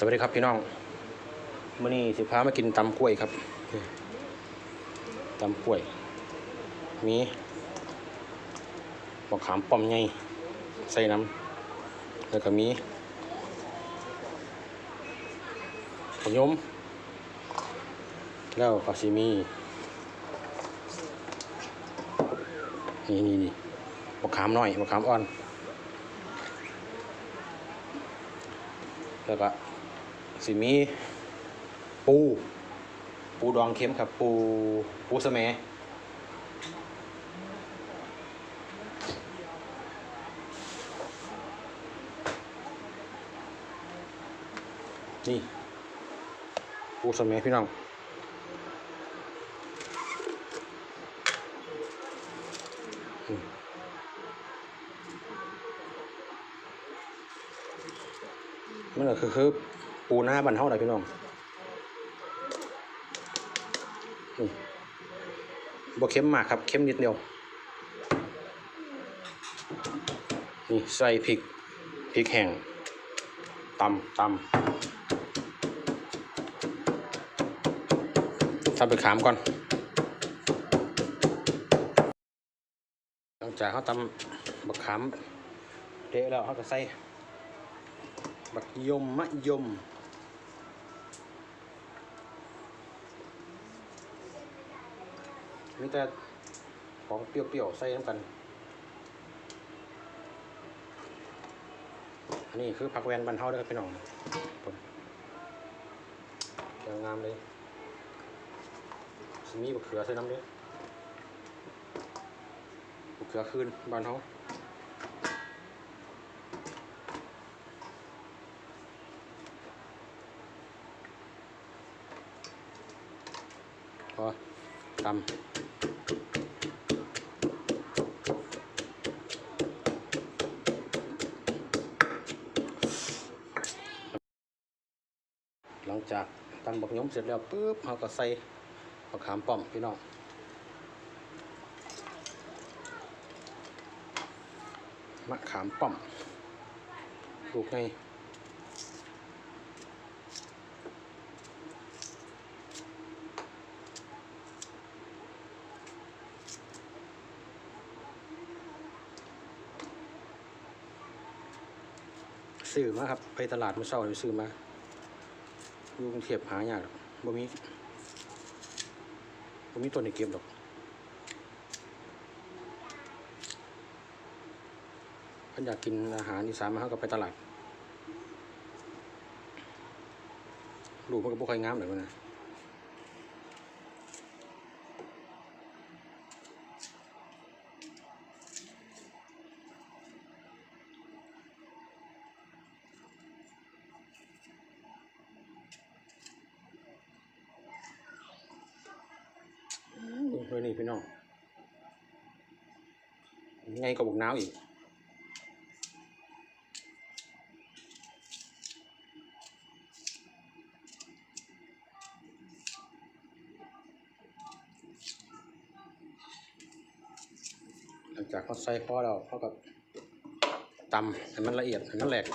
สวัสดีครับพี่น้องมื่อนี้สิพามากินตำกล้วยครับตำกล้วย มีบักขามป้อมไงใส่น้ำแล้วก็มีขยม แล้วก็สิมี นี่นี่นี่บักขามน้อยบักขามอ่อน แล้วก็ สิมีปู ปูดองเค็มครับ ปูปูสะแหมนี่ปูสะแหมพี่น้องมันก็คือคือ ปูหน้าบันเท่าไหร่พี่น้องนี่บ่เค็มมากครับเค็มนิดเดียวนี่ใส่พริกพริกแห้งตำตำทำไปขามก่อน หลังจากเขาตำบักขามเดะแล้วเขาก็ใส่บักยมมะยม แต่ของเปรี้ยวๆใส่น้ำกัน อันนี้คือผักแวนบันเทาเด้อครับพี่น้องผมเขียวงามเลยมีบักเขือใส่น้ำด้วยบักเขือคืนบานเทาพอ ตำหลังจากตำบักยมเสร็จแล้วปุ๊บเราก็ใส่มะขามป้อมพี่น้องมะขามป้อมลูกไง ซื้อมาครับ ไปตลาดเมื่อเช้าไปซื้อมาดูกรุงเทพหายากหรอกบ่มีบ่มีตัวในเกมหรอกพิ่นอยากกินอาหารอีสานมาเขาก็ไปตลาดดูมันก็บ่ค่อยงามเลยมันนะ เลยนี่พี่น้องไงก็บุกน้าวอีกหลังจากเขาใส่พอแล้วเขาก็ตำให้มันละเอียดให้มันแหลก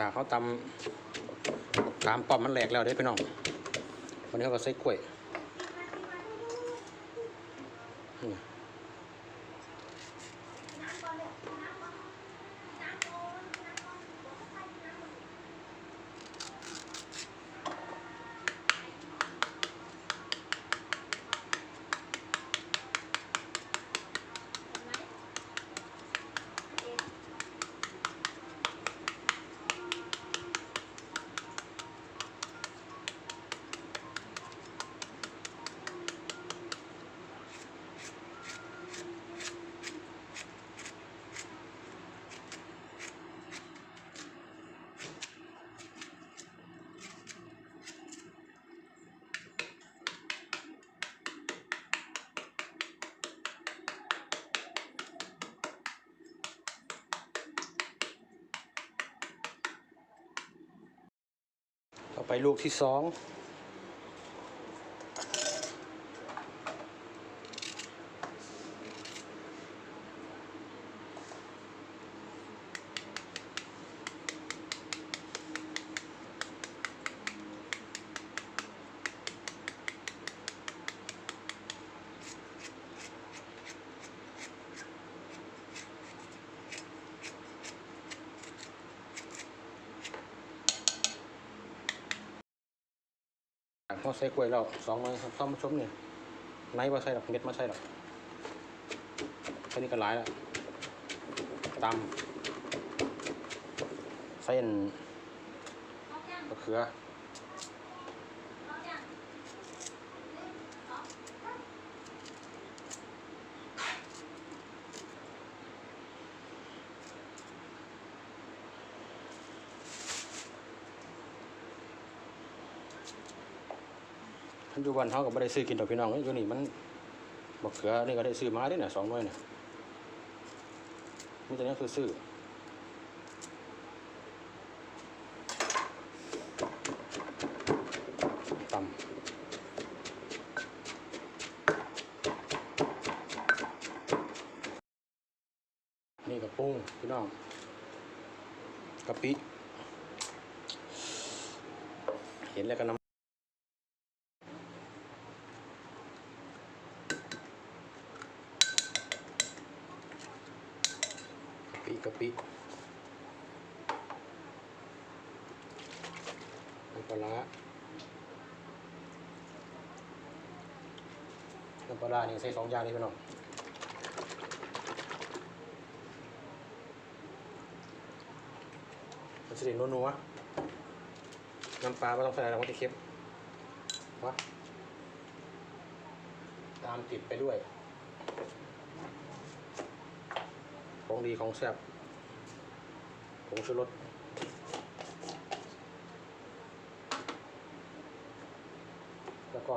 จากเขาตำตามป้อมมันแหลกแล้วได้พี่น้องวันนี้เขาก็ใส่กล้วยนี่ ต่อไปลูกที่สอง เขาใส่กล้วยเราสองหน่วยครับต้อมชมเนี่ยไนท์ว่าใส่หรอกเม็ดมาใส่หรอกแค่นี้ก็หลายแล้วตำใส่อันมะเขือ ปัจจุบันเขาก็ไม่ได้ซื้อกินดอกพี่น้องอยู่นี่มันมะเขือนี่ก็ได้ซื้อมาด้วยนี่ยสองหน่วยเนี่ยมีแต่เนี้คือซื้อตำนี่กับปุ้งพี่น้องกะปิ เห็นแล้วก็น้ำ กะ ปิน้ำปลาน้ำปลาร้านี่ยใส่สองอย่างนี่พี่น้องมันจะได้นัวๆน้ำปลาไม่ต้องใส่อะไรมันจะเค็มวะตามติดไปด้วย ของดีของแซ่บ ผงชูรสแล้วก็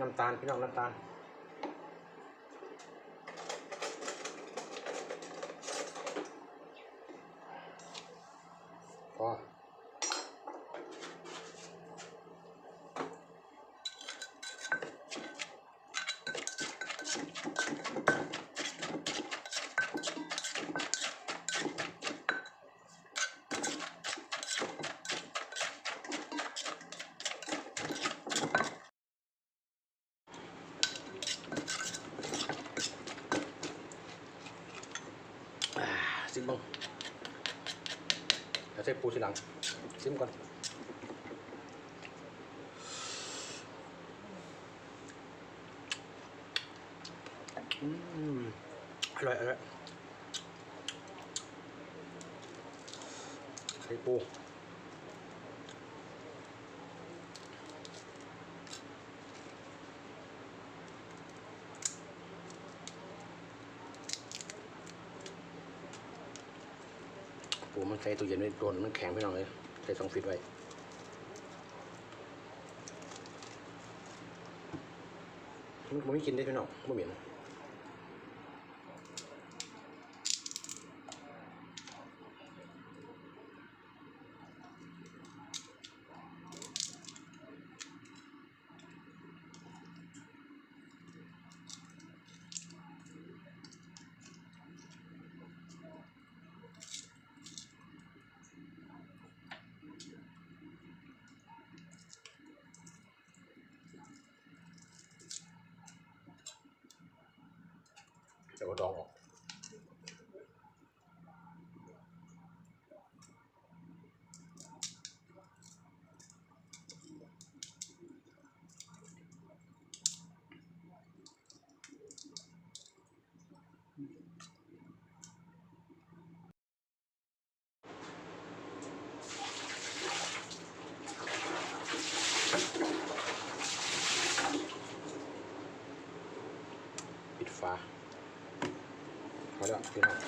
น้ำตาลพี่น้องน้ำตาล พออ่าซิมบ้างเดี๋ยว ใส่ปูทีหลังชิมก่อนอืมอร่อยอร่อยใส่ปูปู มันใส่ตู้เย็นไว้โดนมันแข็งไปหน่อยเลยใส่สองฟิตไว้มันไม่กินได้พี่น้องไม่เหม็น จะเอาดองออกปิดฝาพอแล้วพี่น้อง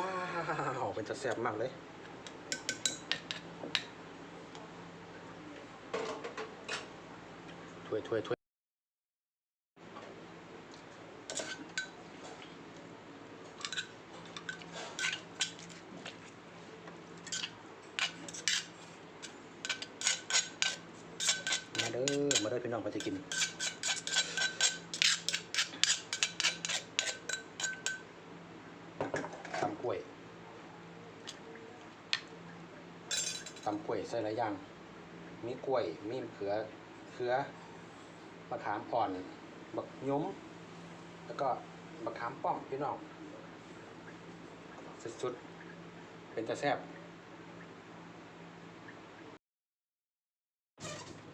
ว้าวเป็นจะแซ่บมากเลยถ้วยถ้วยถ้วยมาเด้อมาเด้อพี่น้องมาจะกิน ตำ กล้วยตำกล้วยใส่หลายอย่าง มีกล้วย มีเขือ เขือมะขามอ่อน บักยม แล้วก็มะขามป้อมพี่น้อง สุดๆ เป็นตะแซบ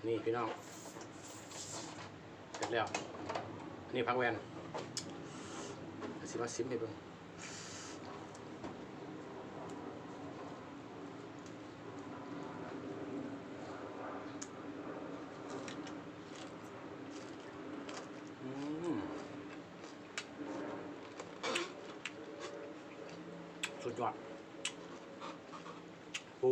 นี่พี่น้อง เสร็จแล้ว นี่พักแวนสิมาซิมให้เบิ่งอืม สุดยอดปู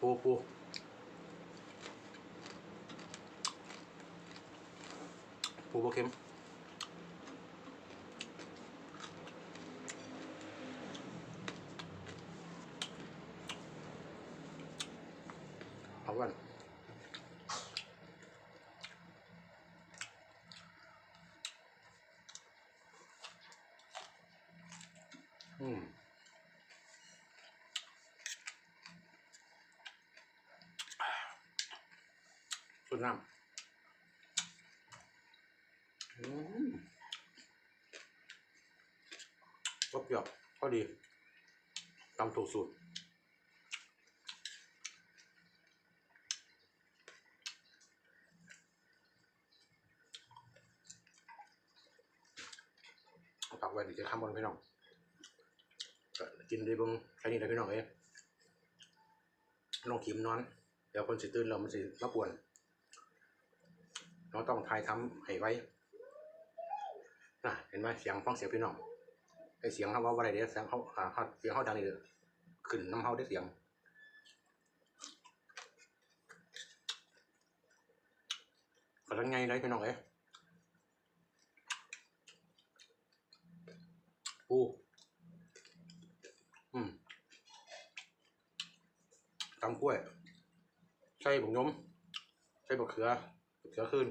ปูปูปูโบเค็มเอาก่อน น้ำอืมรสเปรี้ยวพอดีตำถูกสูตรเอาปากไว้เดี๋ยวจะข้ามบนพี่น้องกินได้บ้างแค่นี้แหละพี่น้องเอ้ยน้องขิมนอน เดี๋ยวคนสิตื่นเรามันสิมาป่วน เราต้องทายทำให้ไว้นะเห็นไหมเสียงฟังเสียงพี่น้องไอเสียงเขาว่าอะไรเดี๋ยวเสียงเขาอ่าเขาเสียงเขาดังนี่เด้อขึ้นน้ำเขาได้เสียงก็ทั้งไงเลยพี่น้องเอ้ยปูอืมตำกล้วยใส่ผงยมใส่บะเขือ ก็คือ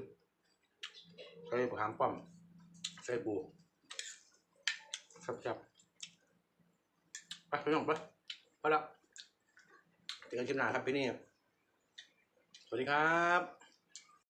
ใส่บะขามป้อม ใส่ปูครับครับไปไปน้องไปไปแล้วเจอกันคลิปหน้าครับพี่นี่ สวัสดีครับ